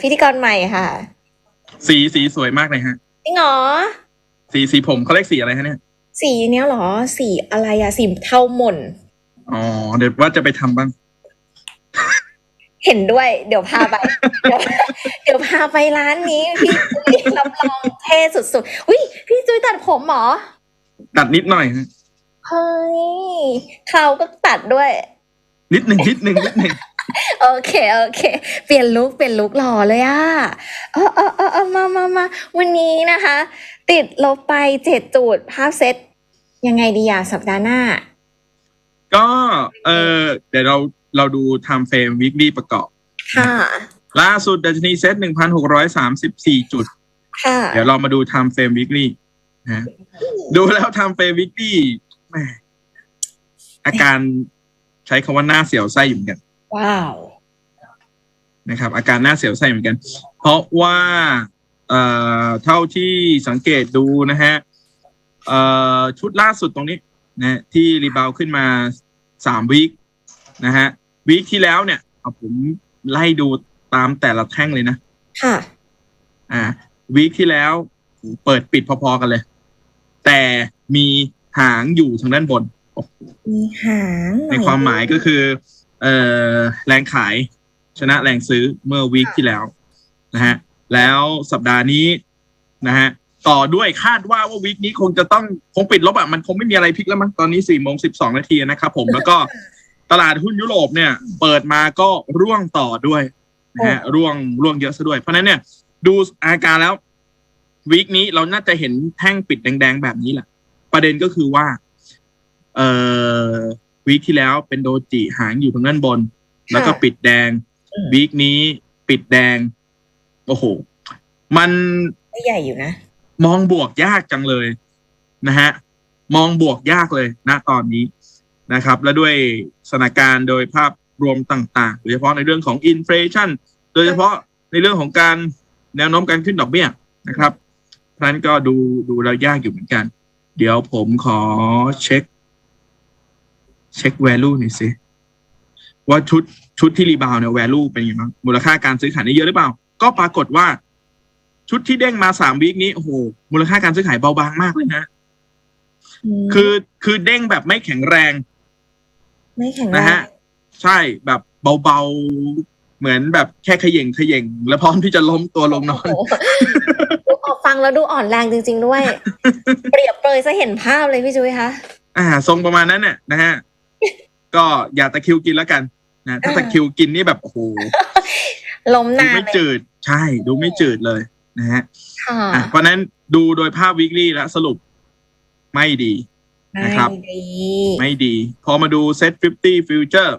พิธีกรใหม่ค่ะ สีสีสวยมากเลยฮะ จริงเหรอ สีสีผมเขาเรียกสีอะไรฮะเนี่ย สีเนี้ยเหรอ สีอะไรอะสีเทาหม่น อ๋อ เดี๋ยวว่าจะไปทำบ้าง เห็นด้วย เดี๋ยวพาไป เดี๋ยวเดี๋ยวพาไปร้านนี้ พี่จุ้ยรับรองเท่สุดๆอุ้ยพี่จุ้ยตัดผมเหรอ ตัดนิดหน่อยฮะเฮ้ยเขาก็ตัดด้วย นิดหนึ่งนิดหนึ่งนิดหนึ่ง โอเค โอเค เปลี่ยนลุคเปลี่ยนลุคหล่อเลยอะเออเออเออเออมามามาวันนี้นะคะ ติดลบไปเจ็ดจุดภาพเซตยังไงดีอะสัปดาห์หน้า ก็เออเดี๋ยวเราเราดูไทม์เฟรมวิก l y ประกอบ ค่ะ ล่าสุดดัชนีเซ็ตหนึ่งพันหกร้อยสามสิบสี่จุด ค่ะ เดี๋ยวเรามาดูไทม์เฟรมวิก l y นะดูแล้วไทม์เฟรมวิก l y แหมอาการใช้คำว่าหน้าเสียวไส้อยู่เหมือนกัน ว้าวนะครับ อาการหน้าเสียวไส้เหมือนกัน เพราะว่าเอ่อเท่าที่สังเกตดูนะฮะเอ่อชุดล่าสุดตรงนี้นะที่รีบาวขึ้นมาสามวีคนะฮะวีคที่แล้วเนี่ยเอาผมไล่ดูตามแต่ละแท่งเลยนะ ค่ะ อ่าวีคที่แล้วเปิดปิดพอๆกันเลย แต่มีหางอยู่ทางด้านบน มีหางในความหมายก็คือ เอ่อแรงขายชนะแรงซื้อเมื่อวีคที่แล้วนะฮะแล้วสัปดาห์นี้นะฮะต่อด้วยคาดว่าว่าวีคนี้คงจะต้องคงปิดลบอะมันคงไม่มีอะไรพลิกแล้วมั้งตอนนี้สี่โมงสิบสองนาทีนะครับผมแล้วก็ตลาดหุ้นยุโรปเนี่ย เปิดมาก็ร่วงต่อด้วยนะฮะร่วงร่วงเยอะซะด้วย เพราะฉะนั้นเนี่ย ดูอาการแล้ววีคนี้เราน่าจะเห็นแท่งปิดแดงๆแบบนี้แหละ ประเด็นก็คือว่า เอ่อ วีคที่แล้วเป็นโดจิหางอยู่ทางด้านบน แล้วก็ปิดแดง วีคนี้ปิดแดง โอ้โห มันไม่ใหญ่อยู่นะ มองบวกยากจังเลยนะฮะ มองบวกยากเลยณตอนนี้นะครับ และด้วยสถานการณ์โดยภาพรวมต่างๆ โดยเฉพาะในเรื่องของอินฟลชันโดยเฉพาะในเรื่องของการแนวโน้มการขึ้นดอกเบี้ยนะครับเพราะฉะนั้นก็ดูดูแล้วยากอยู่เหมือนกัน เดี๋ยวผมขอเช็ค เช็ค value หน่อยสิว่าชุดชุดที่รีบาวเนี่ย value เป็นยังไงบ้างมูลค่าการซื้อขายนี่เยอะหรือเปล่า ก็ปรากฏว่า ชุดที่เด้งมาสามวีคนี้โอ้โหมูลค่าการซื้อขายเบาบางมากเลยนะคือคือเด้งแบบไม่แข็งแรง ไม่แข็งแรนะงฮะ ใช่แบบเบาๆเหมือนแบบแค่เขย่งเขย่งแล้วพร้อมที่จะล้มตัวลงนอนโอ้โหดูออกฟังแล้วดูอ่อนแรงจริง ๆ ด้วย เปรียบเปรยซะเห็นภาพเลยพี่จุ้ยคะอ่า ทรงประมาณนั้นเนี่ยนะฮะ ก็อย่าตะคริวกินแล้วกันนะถ้าตะคริวกินนี่แบบโอ้โหล้มดูนานไม่เลยจืด ใช่ ดูไม่จืดเลยนะฮะค่ะอะเพราะฉะนั้นดูโดยภาพวิกฤตแล้วสรุปไม่ดีนะครับ ไม่ดีไม่ดีพอมาดูเซ็ต50 Future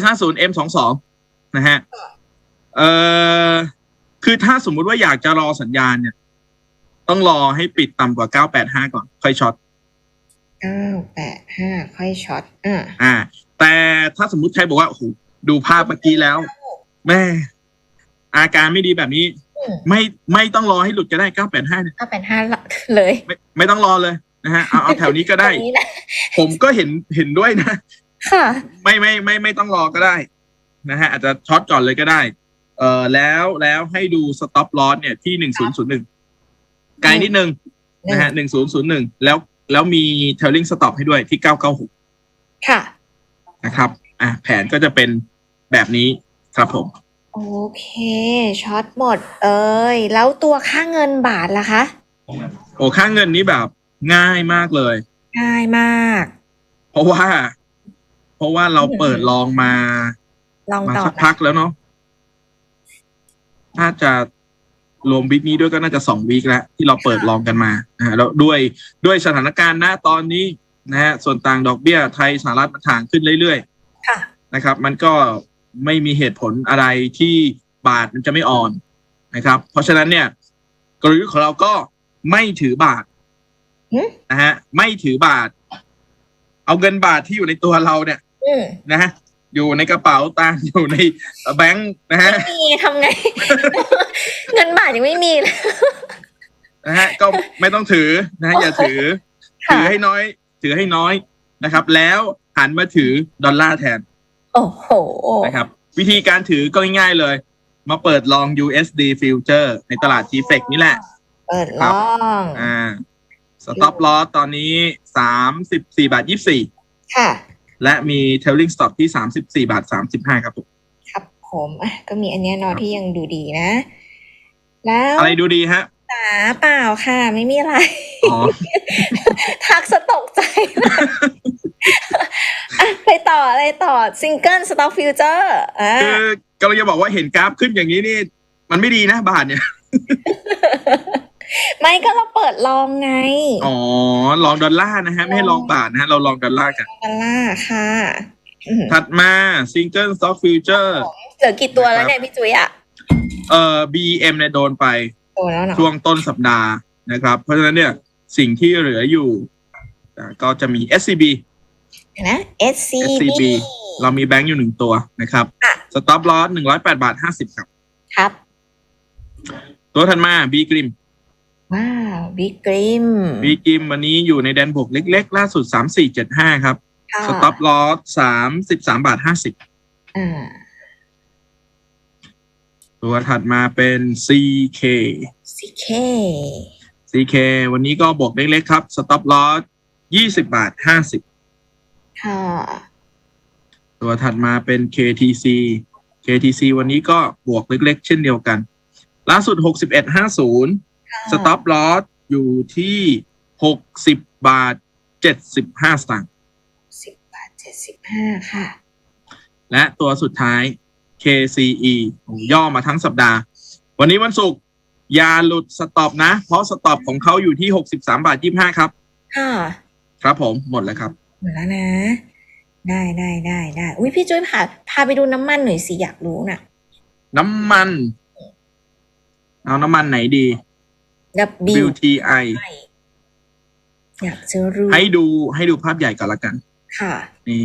S50 M22 นะฮะเอ่อคือถ้าสมมุติว่าอยากจะรอสัญญาณเนี่ย ต้องรอให้ปิดต่ำกว่า 985 ก่อน ค่อยช็อต เก้าแปดห้าค่อยช็อตอ่าอ่า แต่ถ้าสมมุติใครบอกว่าโอ้โหดูภาพเมื่อกี้แล้ว แม่ อาการไม่ดีแบบนี้ ไม่ไม่ต้องรอให้หลุดก็ได้985เนี่ยเก้าแปดห้าเลย ไม่ไม่ต้องรอเลยนะฮะเอาเอาแถวนี้ก็ได้ตรงนี้นะผมก็เห็นเห็นด้วยนะ ค่ะ ไม่ไม่ไม่ไม่ต้องรอก็ได้นะฮะอาจจะช็อตก่อนเลยก็ได้ เอ่อแล้วแล้วให้ดูสต็อปลอสเนี่ยที่หนึ่งศูนย์ศูนย์หนึ่งไกลนิดนึงนะฮะหนึ่งศูนย์ศูนย์หนึ่งแล้ว แล้วมีเทลลิงสต็อปให้ด้วยที่เก้าเก้าหกค่ะ นะครับ อะแผนก็จะเป็นแบบนี้ครับผม โอเคช็อตหมดเอ้ยแล้วตัวค่าเงินบาทล่ะคะ โอ้ค่าเงินนี้แบบง่ายมากเลย ง่ายมาก เพราะว่า เพราะว่าเราเปิดลองมาลองมาต่อสักพักแล้วเนาะน่าจะ รวมวีคนี้ด้วยก็น่าจะสองวีคแล้วที่เราเปิดลองกันมานะฮะแล้วด้วยด้วยสถานการณ์ณตอนนี้นะฮะส่วนต่างดอกเบี้ยไทยสหรัฐมันถ่างขึ้นเรื่อยค่ะๆนะครับ มันก็ไม่มีเหตุผลอะไรที่บาทมันจะไม่อ่อนนะครับ เพราะฉะนั้นเนี่ยกลยุทธ์ของเราก็ไม่ถือบาทหึนะฮะไม่ถือบาท เอาเงินบาทที่อยู่ในตัวเราเนี่ยอืมนะฮะ อยู่ในกระเป๋าตังค์อยู่ในแบงค์นะฮะ ไม่มีทำไง เงินบาทยังไม่มีเลย นะฮะก็ไม่ต้องถือนะฮะอย่าถือ ค่ะ ถือให้น้อย ถือให้น้อยนะครับ แล้วหันมาถือดอลลาร์แทนโอ้โห นะครับ วิธีการถือก็ง่ายๆเลย มาเปิดลอง USD Future ในตลาด GFX นี่แหละ เปิดคลรับองอ่า stop loss ตอนนี้ 34บาท24 ค่ะ และมี trailing stop ที่ 34 บาท 35 ครับผมครับผมอะก็มีอันเนี้ยเนอะที่ยังดูดีนะ แล้วอะไรดูดีฮะตาเปล่าค่ะ ไม่มีอะไร อ๋อ ทักสะตกใจอะไปต่ออะไรต่อซิงเกิลสต็อกฟิวเจอร์อ่าคือกำลังจะบอกว่าเห็นกราฟขึ้นอย่างนี้นี่ มันไม่ดีนะบาทเนี่ย ไม่ก็เราเปิดลองไงอ๋อลองดอลลาร์นะฮะ ไม่ให้ลองบาทนะฮะ เราลองดอลลาร์กัน ดอลลาร์ค่ะอืมถัดมาซิงเกิล stock future เหลือกี่ตัวแล้วเนี่ยพี่จุ้ยอะเอ่อ BM เนี่ยโดนไปตัวแล้วเนาะช่วงต้นสัปดาห์นะครับ เพราะฉะนั้นเนี่ยสิ่งที่เหลืออยู่อ่าก็จะมี SCB นะ SCB SCB เรามีแบงค์อยู่หนึ่งตัวนะครับค่ะ stop loss หนึ่งร้อยแปดบาทห้าสิบครับ ครับ ตัวถัดมา B กริม ว้าวบิ๊กกริม B กริมวันนี้อยู่ในแดนบวกเล็ก ๆ ล่าสุดสามสี่เจ็ดห้าครับค่ะ stop loss สามสิบสามบาทห้าสิบอ่าตัวถัดมาเป็น CK CK CK วันนี้ก็บวกเล็กๆครับ stop loss ยี่สิบาทห้าสิบค่ะตัวถัดมาเป็น KTC KTC วันนี้ก็บวกเล็กๆ เช่นเดียวกัน ล่าสุด61.50 stop loss อยู่ ที่60บาท75สตางค์สิบบาทเจ็ดสิบห้าค่ะ และตัวสุดท้าย KCE โอ้ย่อมาทั้งสัปดาห์ วันนี้วันศุกร์อย่าหลุดสต็อปนะ เพราะสต็อปของเขาอยู่ที่63บาท25ครับ ค่ะ ครับผมหมดแล้วครับ หมดแล้วนะ ได้ได้ได้ได้อุ้ยพี่จุ้ยพาพาไปดูน้ำมันหน่อยสิอยากรู้น่ะ น้ำมัน เอาน้ำมันไหนดี W WTI อยากจะรู้ให้ดูให้ดูภาพใหญ่ก่อนละกัน ค่ะ นี่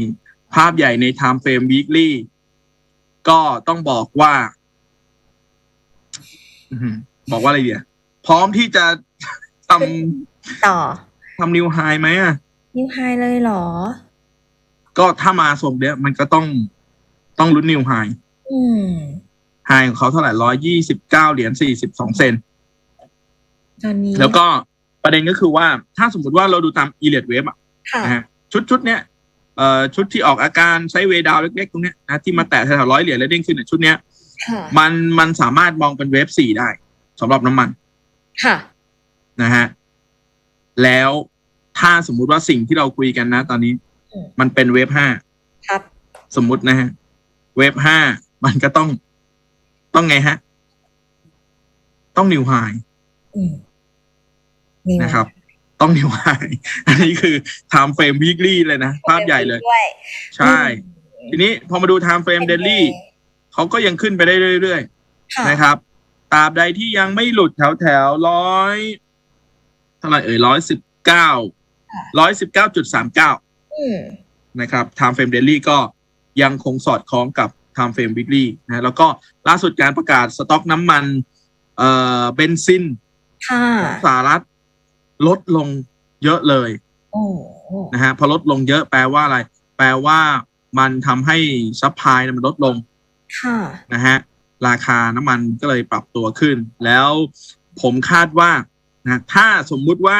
ภาพใหญ่ใน Time Frame Weekly ก็ต้องบอกว่าอื้อหือบอกว่าอะไรเดียพร้อมที่จะทต่อำทำนิวไฮไหมอะนิวไฮเลยเหรอ ก็ถ้ามาส่งเนี้ยมันก็ต้องต้องลุ้นนิวไฮอืมไฮของเขาเท่าไหร่ร้อยยี่สิบเก้าเหรียญสี่สิบสองเซน ตอนนี้ แล้วก็ประเด็นก็คือว่าถ้าสมมติว่าเราดูตาม e l i t Wave อะค่ะนะฮะชุดชุดเนี้ยเอ่อชุดที่ออกอาการใช้เวดาวเล็กๆตรงเนี้ยนะที่มาแตะแถวๆร้อยเหรียญแล้วเด้งขึ้นเนี่ยชุดเนี้ยค่ะมันมันสามารถมองเป็นเวฟสี่ได้สำหรับน้ำมัน ค่ะนะฮะแล้วถ้าสมมุติว่าสิ่งที่เราคุยกันนะ ตอนนี้อืมมันเป็นเวฟห้าครับสมมุตินะฮะเวฟห้ามันก็ต้องต้องไงฮะ ต้องนิวไฮอืม นี่นะครับ ต้องนิวไฮอันนี้คือ time frame weekly เลยนะ ภาพใหญ่เลยด้วยใช่ ทีนี้พอมาดู time frame daily เขาก็ยังขึ้นไปได้เรื่อยๆค่ะนะครับตราบใดที่ยังไม่หลุดแถวแถวร้อยเท่าไหร่เอ่ยร้อยสิบเก้าร้อยสิบเก้าจุดสามเก้าอืมนะครับ time frame daily ก็ยังคงสอดคล้องกับ time frame weekly นะแล้วก็ล่าสุดการประกาศสต็อกน้ำมัน เอ่อเบนซินค่ะของสหรัฐ ลดลงเยอะเลยโอ้นะฮะพอลดลงเยอะแปลว่าอะไร แปลว่ามันทำให้ซัพพลายมันลดลงค่ะนะฮะราคาน้ำมันก็เลยปรับตัวขึ้น แล้วผมคาดว่านะถ้าสมมุติว่า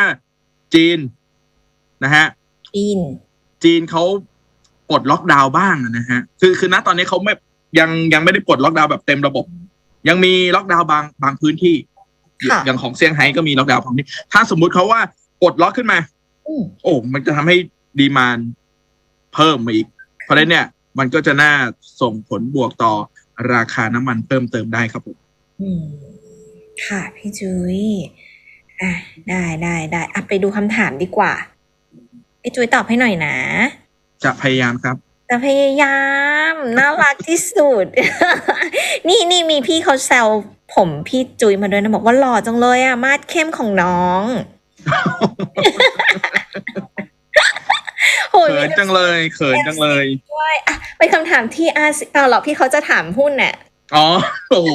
จีนนะฮะอินจีนเขาปลดล็อกดาวน์บ้างนะฮะคือคือณตอนนี้เขาไม่ยังยังไม่ได้ปลดล็อกดาวน์แบบเต็มระบบ ยังมีล็อกดาวน์บางบางพื้นที่ค่ะ อย่างของเซี่ยงไฮ้ก็มีล็อกดาวน์บางที่ถ้าสมมุติเขาว่าปลดล็อกขึ้นมาอืมโอ้มันจะทำให้ดีมานเพิ่มมาอีก เพราะฉะนั้นเนี่ย มันก็จะน่าส่งผลบวกต่อราคาน้ำมันเพิ่มเติมได้ครับผมอืมค่ะพี่จุ้ยอะได้ได้ได้อะไปดูคำถามดีกว่า พี่จุ้ยตอบให้หน่อยนะ จะพยายามครับแต่พยายาม น่ารักที่สุด นี่นี่มีพี่เขาแซว ผมพี่จุ้ยมาด้วยนะบอกว่าหล่อจังเลยอะมาดเข้มของน้องโหเขินจังเลยเขินจังเลยด้วยอะไปคำถามที่อาซีเอาหรอกพี่เขาจะถามหุ้นน่ะอ๋อโอ้โห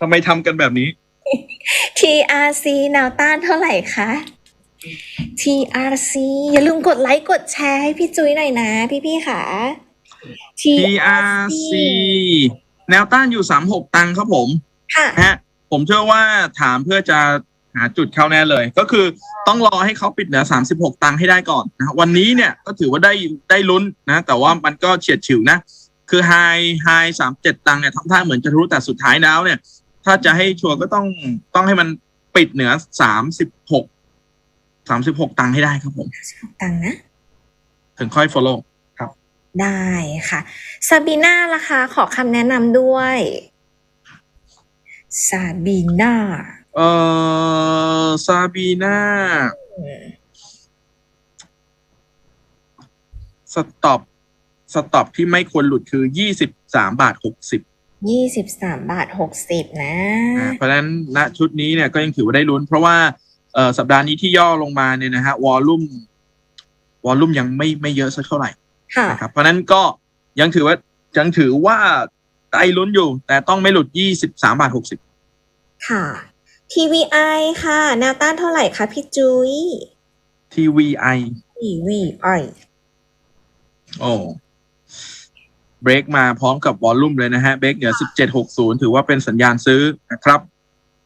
ทำไมทำกันแบบนี้ TRC แนวต้านเท่าไหร่คะ TRC อย่าลืมกดไลค์กดแชร์ให้พี่จุ้ยหน่อยนะ พี่พี่ๆค่ะ TRC แนวต้านอยู่สามหกตังค์ครับผม ค่ะนะฮะผมเชื่อว่าถามเพื่อจะหาจุดเข้าแน่เลย ก็คือต้องรอให้เขาปิดเหนือ36 ตังค์ให้ได้ก่อนนะวันนี้เนี่ยก็ถือว่าได้ได้ลุ้นนะ แต่ว่ามันก็เฉียดฉิวนะ คือไฮไฮสามเจ็ดตังค์เนี่ยทำท่าเหมือนจะทะลุแต่สุดท้ายแล้วเนี่ย ถ้าจะให้ชัวร์ก็ต้องต้องให้มันปิดเหนือ36 36ตังค์ให้ได้ครับผม ตังค์นะ ถึงค่อย follow ได้ค่ะซาบีน่าล่ะคะขอคำแนะนำด้วย ซาบีน่าเอ่อซาบีนาสต็อปสต็อปที่ไม่ควรหลุดคือ23บาท60ยี่สิบสามบาทหกสิบนะอ่าเพราะฉะนั้นณชุดนี้เนี่ยก็ยังถือว่าได้ลุ้น เพราะว่าเอ่อสัปดาห์นี้ที่ย่อลงมาเนี่ยนะฮะวอลลุ่มวอลลุ่มยังไม่ไม่เยอะสักเท่าไหร่ค่ะนะครับเพราะฉะนั้นก็ยังถือว่ายังถือว่าได้ลุ้นอยู่ แต่ต้องไม่หลุด23บาท60 ค่ะ TVI ค่ะ แนวต้านเท่าไหร่คะพี่จุ้ย TVI TVI โอ้เบรกมาพร้อมกับวอลลุ่มเลยนะฮะ เบรกเหนือ1760ถือว่าเป็นสัญญาณซื้อนะครับ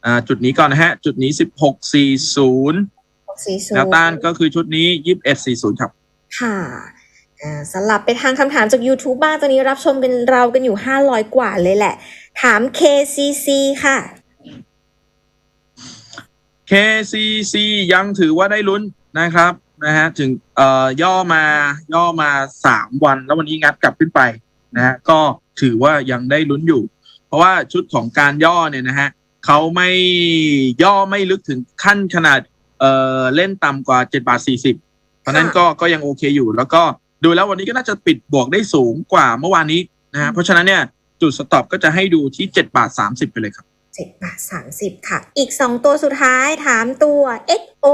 อ่า จุดนี้ก่อนนะฮะ จุดนี้1640หกสี่ศูนย์แนวต้านก็คือชุดนี้2140ครับ ค่ะอ่าสลับไปทางคำถามจาก YouTube บ้างตอนนี้รับชมกันเรากันอยู่ 500 กว่าเลยแหละ ถาม KCC ค่ะ KCC ยังถือว่าได้ลุ้นนะครับนะฮะถึงเอ่อย่อมาย่อมาสามวัน แล้ววันนี้งัดกลับขึ้นไปนะฮะก็ถือว่ายังได้ลุ้นอยู่ เพราะว่าชุดของการย่อเนี่ยนะฮะเขาไม่ย่อไม่ลึกถึงขั้นขนาดเอ่อเล่นต่ำกว่า7บาท40เพราะฉะนั้นก็ก็ยังโอเคอยู่ แล้วก็ดูแล้ววันนี้ก็น่าจะปิดบวกได้สูงกว่าเมื่อวานนี้นะฮะเพราะฉะนั้นเนี่ยจุดสต็อปก็จะให้ดูที่7บาท30ไปเลยครับ 7บาท30 ค่ะ อีก 2 ตัวสุดท้ายถามตัว XO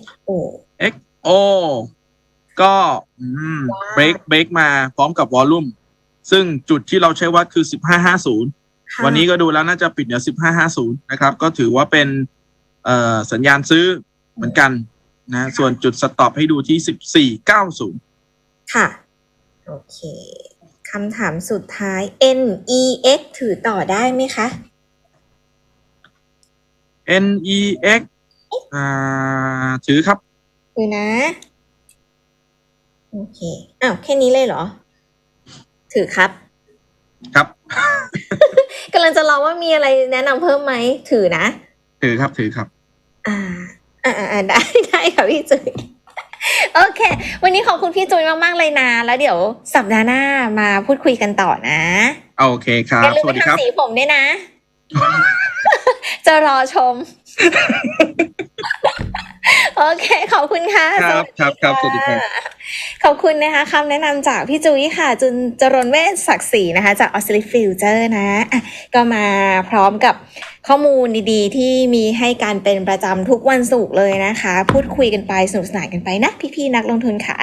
XO XO ก็อืมเบรกเบรกมาพร้อมกับวอลลุ่มซึ่งจุดที่เราใช้วัดคือ 1550ค่ะวันนี้ก็ดูแล้วน่าจะปิดเหนือ1550 นะครับ ก็ถือว่าเป็นเอ่อสัญญาณซื้อเหมือนกันนะ ส่วนจุดสต็อปให้ดูที่ 1490 ค่ะ โอเค คำถามสุดท้าย NEX ถือต่อได้ไหมคะ NEX อ่าถือครับดูนะ โอเค อ้าวแค่นี้เลยเหรอ ถือครับ ครับ กำลังจะรอว่ามีอะไรแนะนำเพิ่มไหม ถือนะ ถือครับ ถือครับ อ่า อ่าอ่าได้ได้ค่ะพี่จุย โอเค วันนี้ขอบคุณพี่จุยมากๆเลยนะ แล้วเดี๋ยวสัปดาห์หน้ามาพูดคุยกันต่อนะ โอเคครัอย่าบลืมสไปวัสดีครับ ทำสีผมด้วยนะ จะรอชม โอเค ขอบคุณค่ะครับครับครับสวัสดีครับขอบคุณนะคะคำแนะนำจากพี่จุ้ยค่ะ จุนจรนเวชศักดิ์ศรีนะคะ จาก o s c i l l y Future นะอะก็มาพร้อมกับข้อมูลดีๆ ที่มีให้การเป็นประจำทุกวันศุกร์เลยนะคะ พูดคุยกันไปสนุกสนานกันไปนะพี่ๆนักลงทุนค่ะ